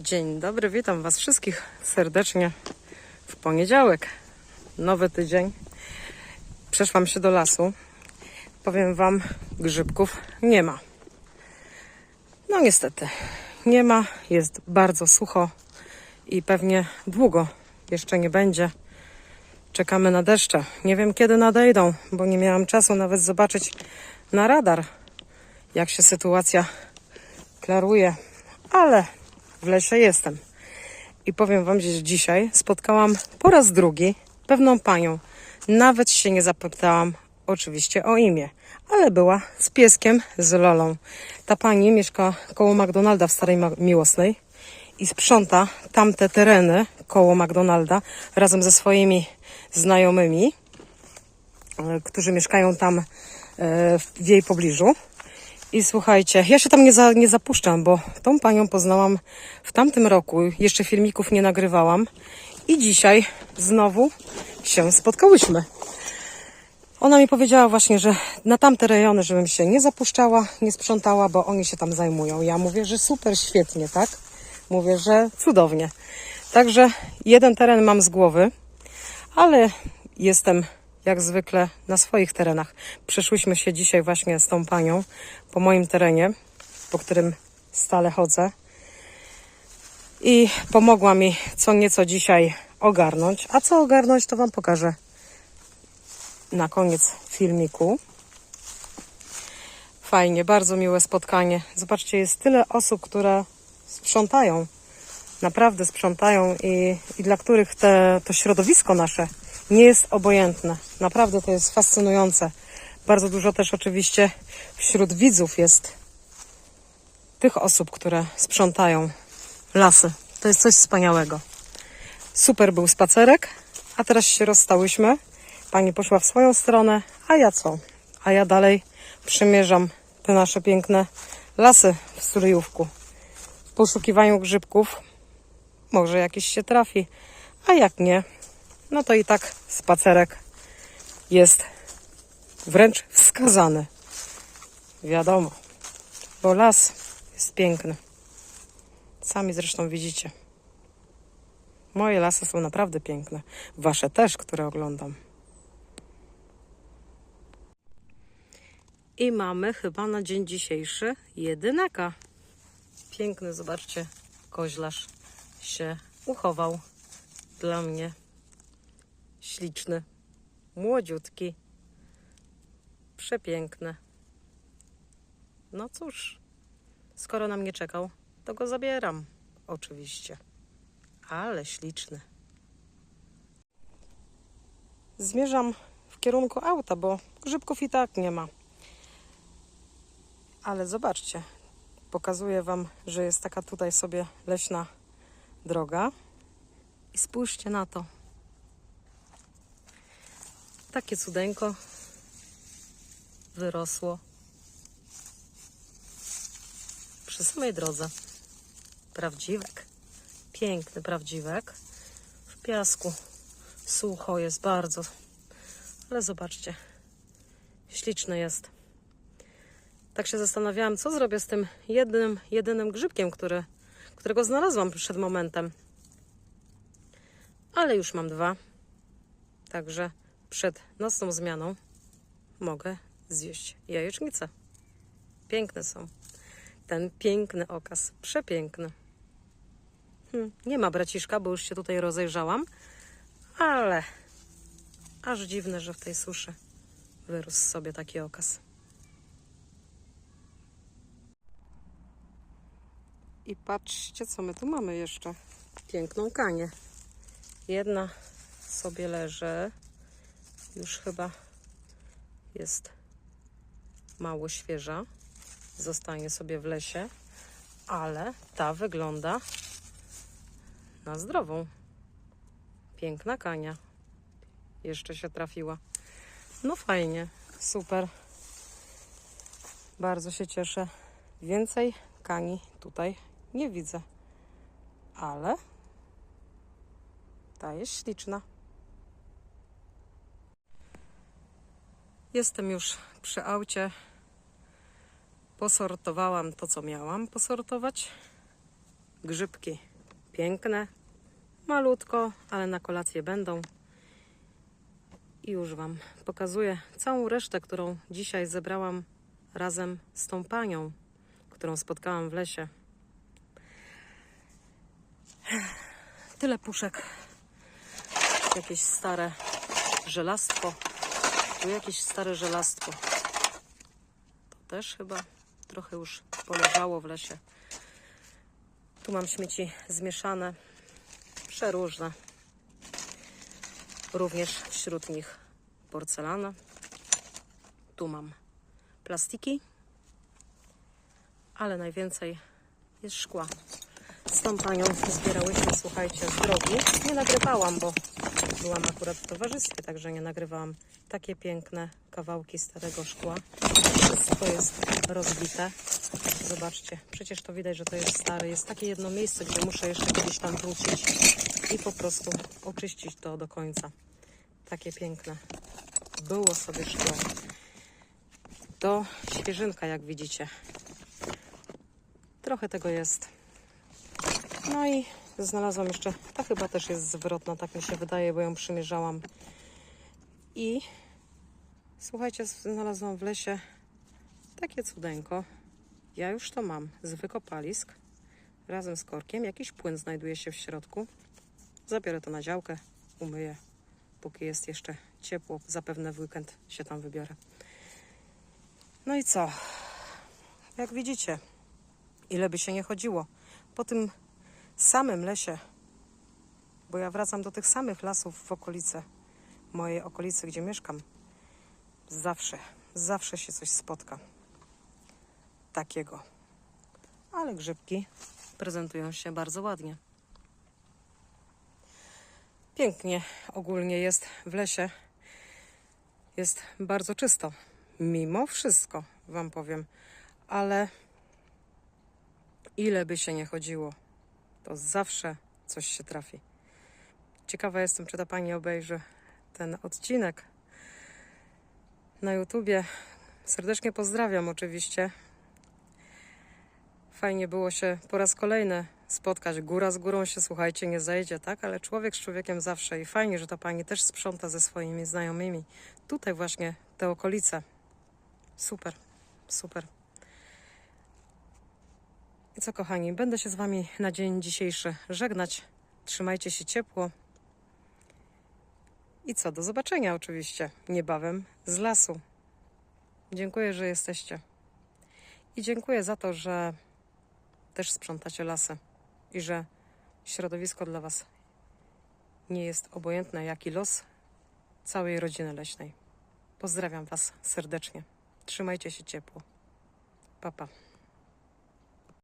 Dzień dobry, witam Was wszystkich serdecznie w poniedziałek. Nowy tydzień. Przeszłam się do lasu. Powiem Wam, grzybków nie ma. No niestety, nie ma. Jest bardzo sucho i pewnie długo jeszcze nie będzie. Czekamy na deszcze. Nie wiem kiedy nadejdą, bo nie miałam czasu nawet zobaczyć na radar, jak się sytuacja klaruje, ale w lesie jestem. I powiem Wam, że dzisiaj spotkałam po raz drugi pewną panią. Nawet się nie zapytałam oczywiście o imię, ale była z pieskiem, z Lolą. Ta pani mieszka koło McDonalda w Starej Miłosnej i sprząta tamte tereny koło McDonalda razem ze swoimi znajomymi, e, którzy mieszkają tam e, w jej pobliżu. I słuchajcie, ja się tam nie, za, nie zapuszczam, bo tą panią poznałam w tamtym roku. Jeszcze filmików nie nagrywałam. I dzisiaj znowu się spotkałyśmy. Ona mi powiedziała właśnie, że na tamte rejony, żebym się nie zapuszczała, nie sprzątała, bo oni się tam zajmują. Ja mówię, że super, świetnie, tak? Mówię, że cudownie. Także jeden teren mam z głowy, ale jestem jak zwykle na swoich terenach. Przeszłyśmy się dzisiaj właśnie z tą panią po moim terenie, po którym stale chodzę. I pomogła mi co nieco dzisiaj ogarnąć. A co ogarnąć, to Wam pokażę na koniec filmiku. Fajnie, bardzo miłe spotkanie. Zobaczcie, jest tyle osób, które sprzątają. Naprawdę sprzątają i, i dla których te, to środowisko nasze nie jest obojętne. Naprawdę to jest fascynujące. Bardzo dużo też oczywiście wśród widzów jest tych osób, które sprzątają lasy. To jest coś wspaniałego. Super był spacerek, a teraz się rozstałyśmy. Pani poszła w swoją stronę, a ja co? A ja dalej przymierzam te nasze piękne lasy w Stryjówku. W poszukiwaniu grzybków może jakiś się trafi, a jak nie, no to i tak spacerek jest wręcz wskazany. Wiadomo, bo las jest piękny. Sami zresztą widzicie. Moje lasy są naprawdę piękne. Wasze też, które oglądam. I mamy chyba na dzień dzisiejszy jedynaka. Piękny, zobaczcie, koźlarz się uchował dla mnie. Śliczny, młodziutki, przepiękny. No cóż, skoro na mnie czekał, to go zabieram, oczywiście. Ale śliczny. Zmierzam w kierunku auta, bo grzybków i tak nie ma. Ale zobaczcie, pokazuję Wam, że jest taka tutaj sobie leśna droga. I spójrzcie na to. Takie cudeńko wyrosło przy samej drodze. Prawdziwek. Piękny prawdziwek. W piasku. Sucho jest bardzo. Ale zobaczcie. Śliczny jest. Tak się zastanawiałam, co zrobię z tym jednym, jedynym grzybkiem, który, którego znalazłam przed momentem. Ale już mam dwa. Także przed nocną zmianą mogę zjeść jajecznicę. Piękne są. Ten piękny okaz. Przepiękny. Hm, nie ma braciszka, bo już się tutaj rozejrzałam. Ale aż dziwne, że w tej suszy wyrósł sobie taki okaz. I patrzcie, co my tu mamy jeszcze. Piękną kanię. Jedna sobie leży. Już chyba jest mało świeża. Zostanie sobie w lesie. Ale ta wygląda na zdrową. Piękna kania. Jeszcze się trafiła. No fajnie. Super. Bardzo się cieszę. Więcej kani tutaj nie widzę. Ale ta jest śliczna. Jestem już przy aucie. Posortowałam to, co miałam posortować. grzybki piękne, malutko, ale na kolację będą. I już Wam pokazuję całą resztę, którą dzisiaj zebrałam razem z tą panią, którą spotkałam w lesie. Tyle puszek. Jakieś stare żelastwo. Tu jakieś stare żelastwo. To też chyba trochę już poleżało w lesie. Tu mam śmieci zmieszane, przeróżne. Również wśród nich porcelana. Tu mam plastiki, ale najwięcej jest szkła. Z tą panią zbierałyśmy, słuchajcie, z drogi. Nie nagrywałam, bo byłam akurat w towarzystwie, także nie nagrywałam. Takie piękne kawałki starego szkła. Wszystko jest rozbite. Zobaczcie, przecież to widać, że to jest stare. Jest takie jedno miejsce, gdzie muszę jeszcze kiedyś tam wrócić i po prostu oczyścić to do końca. Takie piękne. Było sobie szkło. To świeżynka, jak widzicie. Trochę tego jest. No i znalazłam jeszcze, ta chyba też jest zwrotna, tak mi się wydaje, bo ją przymierzałam. I słuchajcie, znalazłam w lesie takie cudeńko. Ja już to mam z wykopalisk razem z korkiem. Jakiś płyn znajduje się w środku. Zabiorę to na działkę, umyję, póki jest jeszcze ciepło. Zapewne w weekend się tam wybiorę. No i co? Jak widzicie, ile by się nie chodziło po tym samym lesie, bo ja wracam do tych samych lasów w okolicy, mojej okolicy, gdzie mieszkam. Zawsze, zawsze się coś spotka takiego. Ale grzybki prezentują się bardzo ładnie. Pięknie ogólnie jest w lesie. Jest bardzo czysto. Mimo wszystko, Wam powiem. Ale ile by się nie chodziło, to zawsze coś się trafi. Ciekawa jestem, czy ta Pani obejrzy ten odcinek na YouTubie. Serdecznie pozdrawiam oczywiście. Fajnie było się po raz kolejny spotkać. Góra z górą się, słuchajcie, nie zajdzie, tak? Ale człowiek z człowiekiem zawsze. I fajnie, że ta pani też sprząta ze swoimi znajomymi. Tutaj właśnie te okolice. Super, super. Co, kochani, będę się z wami na dzień dzisiejszy żegnać. Trzymajcie się ciepło. I co, do zobaczenia oczywiście niebawem z lasu. Dziękuję, że jesteście. I dziękuję za to, że też sprzątacie lasy i że środowisko dla Was nie jest obojętne, jak i los całej rodziny leśnej. Pozdrawiam Was serdecznie. Trzymajcie się ciepło. Pa, pa.